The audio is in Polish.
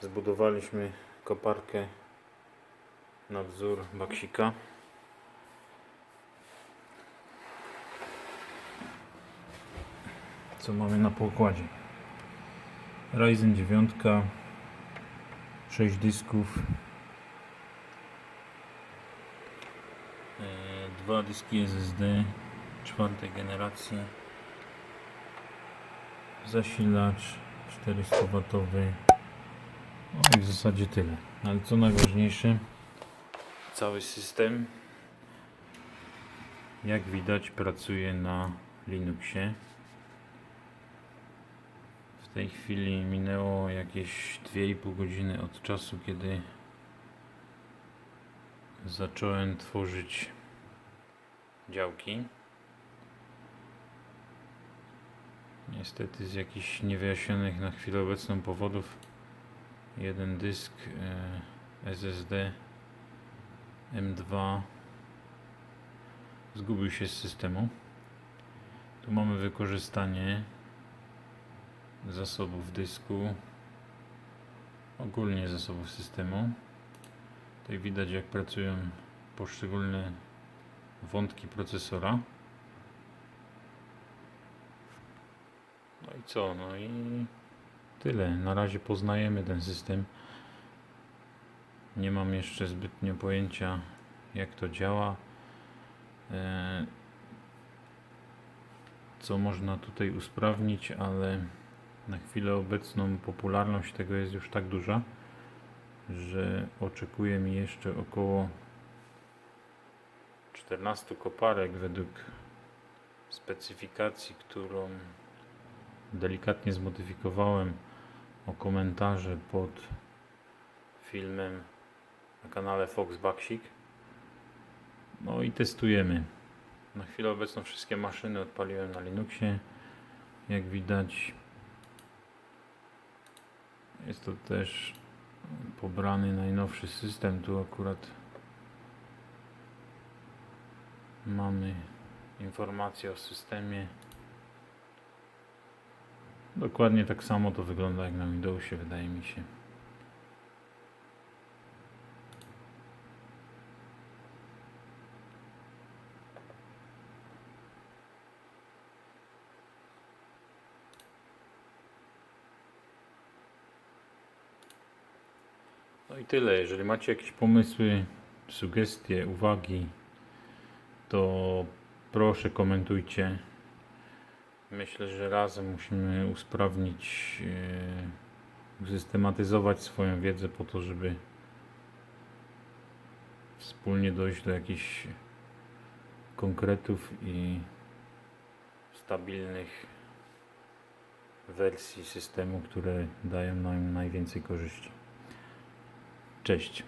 Zbudowaliśmy koparkę na wzór baksika. Co mamy na pokładzie? Ryzen 9 6 dysków e, dwa dyski SSD czwartej generacji zasilacz 400W no i w zasadzie tyle ale co najważniejsze cały system jak widać pracuje na Linuxie w tej chwili minęło jakieś 2,5 godziny od czasu, kiedy zacząłem tworzyć działki. Niestety z jakichś niewyjaśnionych na chwilę obecną powodów jeden dysk e, SSD M2 zgubił się z systemu. Tu mamy wykorzystanie zasobów dysku, ogólnie zasobów systemu. Tutaj widać jak pracują poszczególne wątki procesora. No i co? No i tyle. Na razie poznajemy ten system. Nie mam jeszcze zbytnio pojęcia jak to działa. E, Co można tutaj usprawnić, ale na chwilę obecną popularność tego jest już tak duża, że oczekuje mi jeszcze około 14 koparek według specyfikacji, którą delikatnie zmodyfikowałem o komentarze pod filmem na kanale Fox Baksik. No i testujemy. Na chwilę obecną wszystkie maszyny odpaliłem na Linuxie. Jak widać jest to też pobrany najnowszy system. Tu akurat mamy informację o systemie. Dokładnie tak samo to wygląda jak na Windowsie, wydaje mi się. No i tyle. Jeżeli macie jakieś pomysły, sugestie, uwagi, to proszę komentujcie. Myślę, że razem musimy usprawnić, e, usystematyzować swoją wiedzę po to, żeby wspólnie dojść do jakichś konkretów i stabilnych wersji systemu, które dają nam najwięcej korzyści. Cześć.